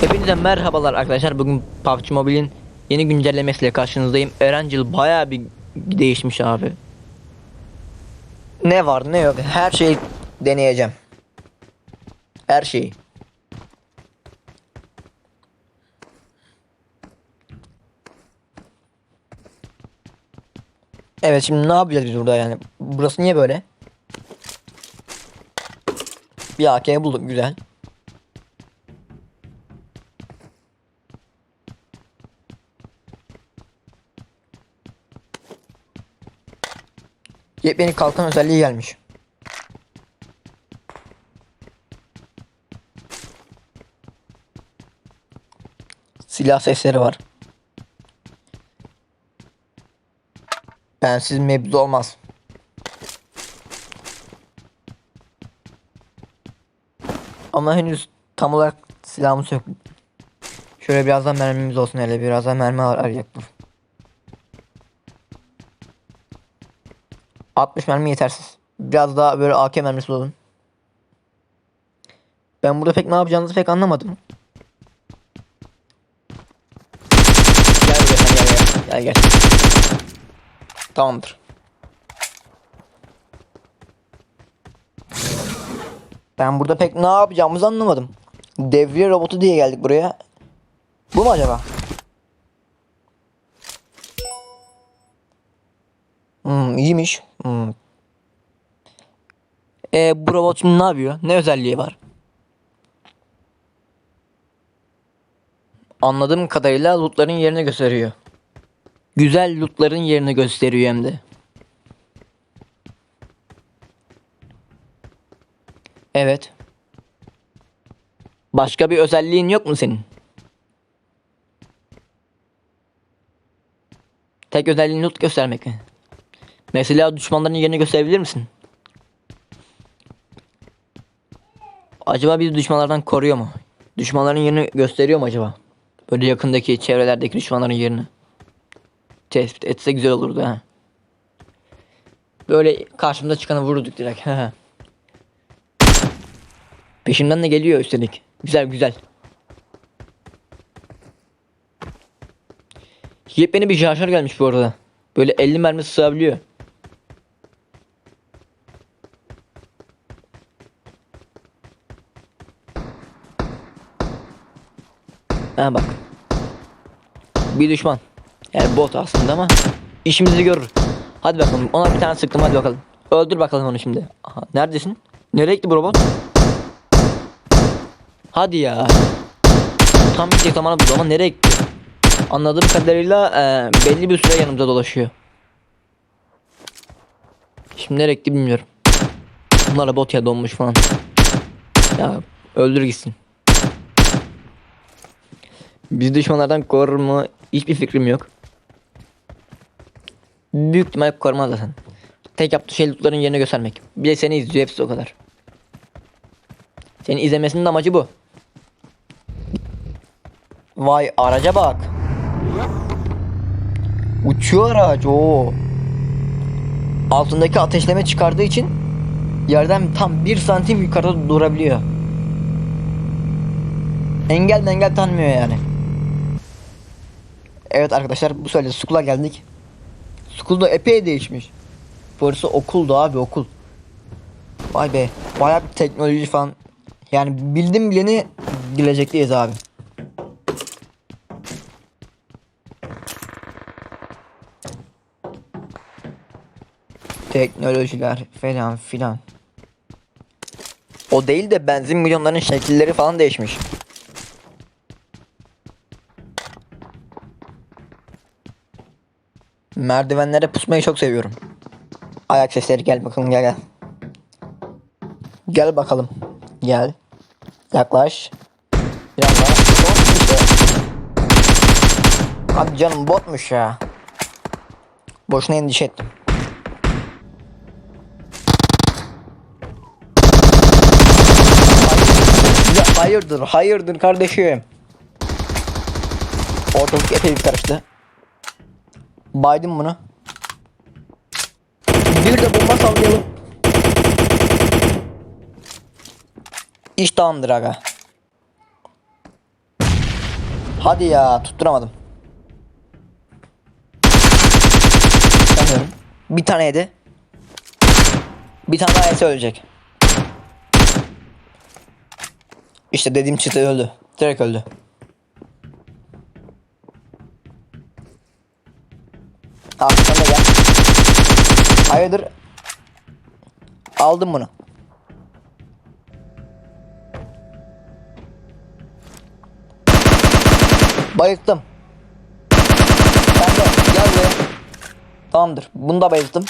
Hepinize merhabalar arkadaşlar. Bugün PUBG Mobile'in yeni güncellemesiyle karşınızdayım. Erencil bayağı bir değişmiş abi. Ne var ne yok her şeyi deneyeceğim. Her şeyi. Evet şimdi ne yapacağız biz burada yani? Burası niye böyle? Bir AK bulduk güzel. Yepyeni kalkan özelliği gelmiş. Silah sesleri var. Bensiz mevzu olmaz. Ama henüz tam olarak silahımız yok. Şöyle birazdan mermimiz olsun hele birazdan mermi ar arayacaktım. 60 mermi yetersiz. Biraz daha böyle AK mermisi olun. Ben burada pek ne yapacağınızı pek anlamadım. Gel buraya gel gel. Gel gel. Tamamdır. Ben burada pek ne yapacağımızı anlamadım. Devriye robotu diye geldik buraya. Bu mu acaba? Hmm, iyiymiş. Hmm. E, bu robot şimdi ne yapıyor? Ne özelliği var? Anladığım kadarıyla lootların yerini gösteriyor. Güzel lootların yerini gösteriyor hem de. Evet. Başka bir özelliğin yok mu senin? Tek özelliğin loot göstermek mi? Mesela düşmanların yerini gösterebilir misin? Acaba bizi düşmanlardan koruyor mu? Düşmanların yerini gösteriyor mu acaba? Böyle yakındaki çevrelerdeki düşmanların yerini. Tespit etse güzel olurdu ha. Böyle karşımda çıkanı vurduk direkt. Peşimden de geliyor üstelik. Güzel güzel. Yepyeni bir şarjör gelmiş bu arada. Böyle 50 mermi sığabiliyor. Ha bak. Bir düşman. Yani bot aslında ama işimizi görür. Hadi bakalım ona bir tane sıktım hadi bakalım. Öldür bakalım onu şimdi. Aha, neredesin? Nereye gitti bu robot? Hadi ya. Tam gidecek zamanı buldu ama nereye gitti? Anladığım kadarıyla e, belli bir süre yanımda dolaşıyor. Şimdi nereye gitti bilmiyorum. Bunlar da bot ya donmuş falan. Ya öldür gitsin. Bizi düşmanlardan korur mu? Hiçbir fikrim yok. Büyük ihtimal korumaz zaten. Tek yaptığı şey lootların yerini göstermek. Bir de seni izliyor hepsi o kadar. Seni izlemesinin amacı bu. Vay araca bak. Uçuyor araç o. Altındaki ateşleme çıkardığı için yerden tam bir santim yukarıda durabiliyor. Engel engel tanmıyor yani. Evet arkadaşlar bu söyle Skull'a geldik. Skull da epey değişmiş. Burası okuldu abi okul. Vay be bayağı bir teknoloji falan. Yani bildim bileni gelecekteyiz abi. Teknolojiler falan filan. O değil de benzin milyonların şekilleri falan değişmiş. Merdivenlere pusmayı çok seviyorum. Ayak sesleri gel bakalım gel gel. Gel bakalım. Gel. Yaklaş. Biraz daha. Hadi canım botmuş ya. Boşuna endişe ettim. Hayırdır hayırdır kardeşim. Ortalık epey karıştı. Baydım bunu. Bir de bomba sallayalım. İş tamamdır aga. Hadi ya tutturamadım. Bir tane yedi. Bir tane daha yese ölecek. İşte dediğim çıtı öldü. Direkt öldü. Tamam sen de gel. Hayırdır? Aldım bunu. Bayılttım. Sen de gel buraya. Tamamdır. Bunu da bayılttım.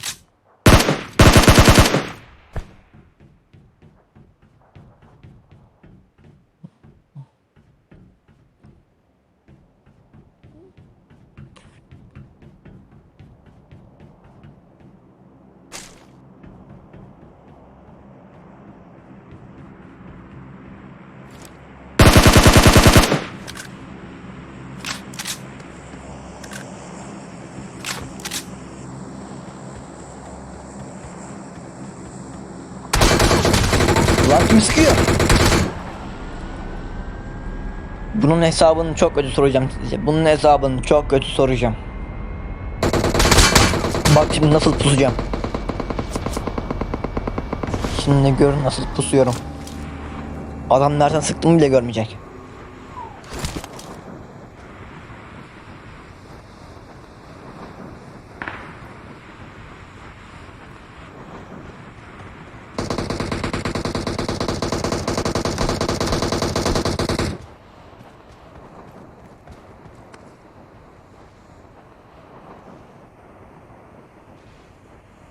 Lan kim sıkıyor? Bunun hesabını çok kötü soracağım size. Bunun hesabını çok kötü soracağım. Bak şimdi nasıl pusacağım. Şimdi gör nasıl pusuyorum. Adam nereden sıktığımı bile görmeyecek.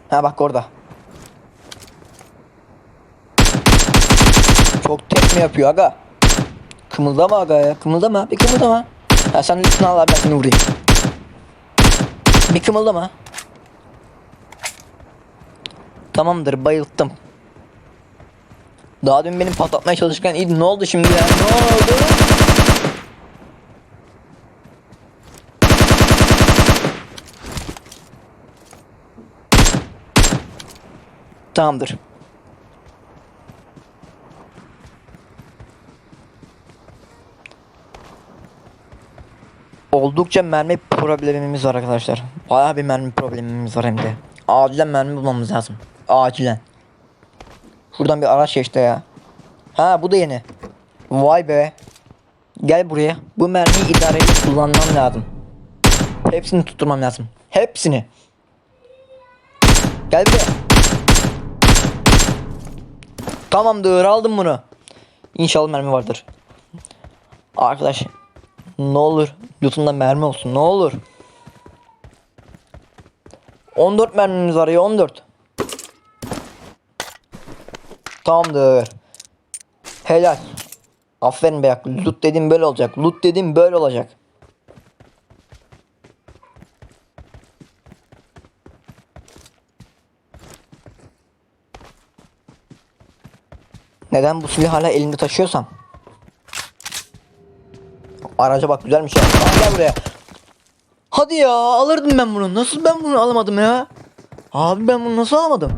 Ha bak orada. Çok tekme yapıyor aga. Kımıldama aga ya. Kımıldama. Bir kımıldama. Ha sen lütfen al abi ben seni vurayım. Bir kımıldama. Tamamdır bayılttım. Daha dün benim patlatmaya çalışırken. Ne oldu şimdi ya? Ne oldu? Tamamdır. Oldukça mermi problemimiz var arkadaşlar. Bayağı bir mermi problemimiz var hem de. Acilen mermi bulmamız lazım. Acilen. Şuradan bir araç geçti ya. Ha bu da yeni. Vay be. Gel buraya. Bu mermiyi idareli kullanmam lazım. Hepsini tutturmam lazım. Hepsini. Gel buraya. Tamamdır aldım bunu. İnşallah mermi vardır. Arkadaş ne olur lütfundan mermi olsun ne olur. 14 mermimiz var ya 14. Tamamdır. Helal. Aferin be yak. Loot dediğim böyle olacak. Loot dediğim böyle olacak. Neden bu silahı hala elimde taşıyorsam? Araca bak güzelmiş ya. Gel buraya. Hadi ya alırdım ben bunu. Nasıl ben bunu alamadım ya? Abi ben bunu nasıl alamadım?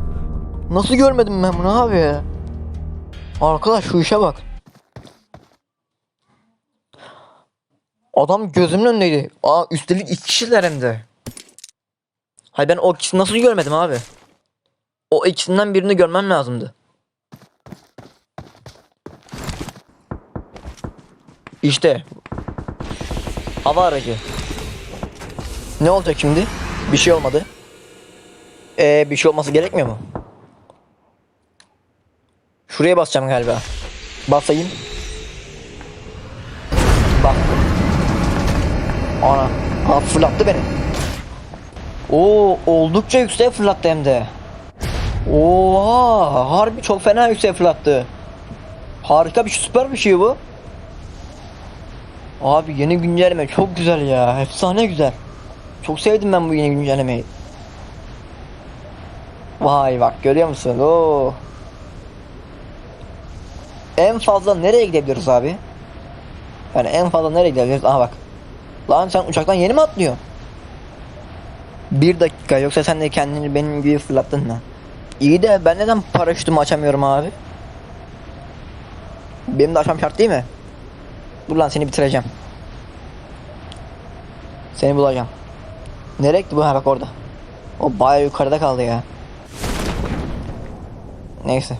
Nasıl görmedim ben bunu abi? Arkadaş şu işe bak. Adam gözümün önündeydi. Aa üstelik iki kişiler hem de. Hayır ben o ikisini nasıl görmedim abi? O ikisinden birini görmem lazımdı. İşte. Hava aracı. Ne olacak şimdi? Bir şey olmadı. Ee, bir şey olması gerekmiyor mu? Şuraya basacağım galiba. Basayım. Bak. Ana. Ha fırlattı beni. Oo oldukça yükseğe fırlattı hem de. Oha harbi çok fena yükseğe fırlattı. Harika bir şey süper bir şey bu. Abi yeni güncelleme çok güzel ya. Efsane güzel. Çok sevdim ben bu yeni güncellemeyi. Vay bak görüyor musun? Oo. En fazla nereye gidebiliriz abi? Yani en fazla nereye gidebiliriz? Aha bak. Lan sen uçaktan yeni mi atlıyorsun? Bir dakika yoksa sen de kendini benim gibi fırlattın mı? İyi de ben neden paraşütümü açamıyorum abi? Benim de açmam şart değil mi? Dur lan seni bitireceğim. Seni bulacağım. Nereye bu? Ha bak orada. O bayağı yukarıda kaldı ya. Neyse.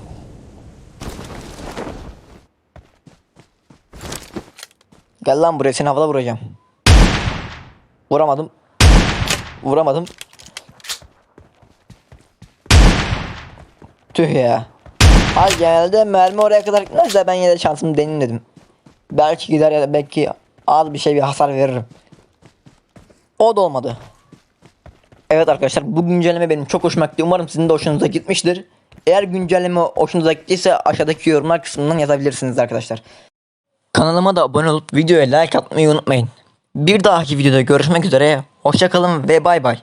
Gel lan buraya seni havada vuracağım. Vuramadım. Vuramadım. Tüh ya. Ay genelde mermi oraya kadar gitmez de ben yine de şansımı deneyim dedim. Belki gider ya da belki az bir şey bir hasar veririm. O da olmadı. Evet arkadaşlar bu güncelleme benim çok hoşuma gitti. Umarım sizin de hoşunuza gitmiştir. Eğer güncelleme hoşunuza gittiyse aşağıdaki yorumlar kısmından yazabilirsiniz arkadaşlar. Kanalıma da abone olup videoya like atmayı unutmayın. Bir dahaki videoda görüşmek üzere. Hoşçakalın ve bay bay.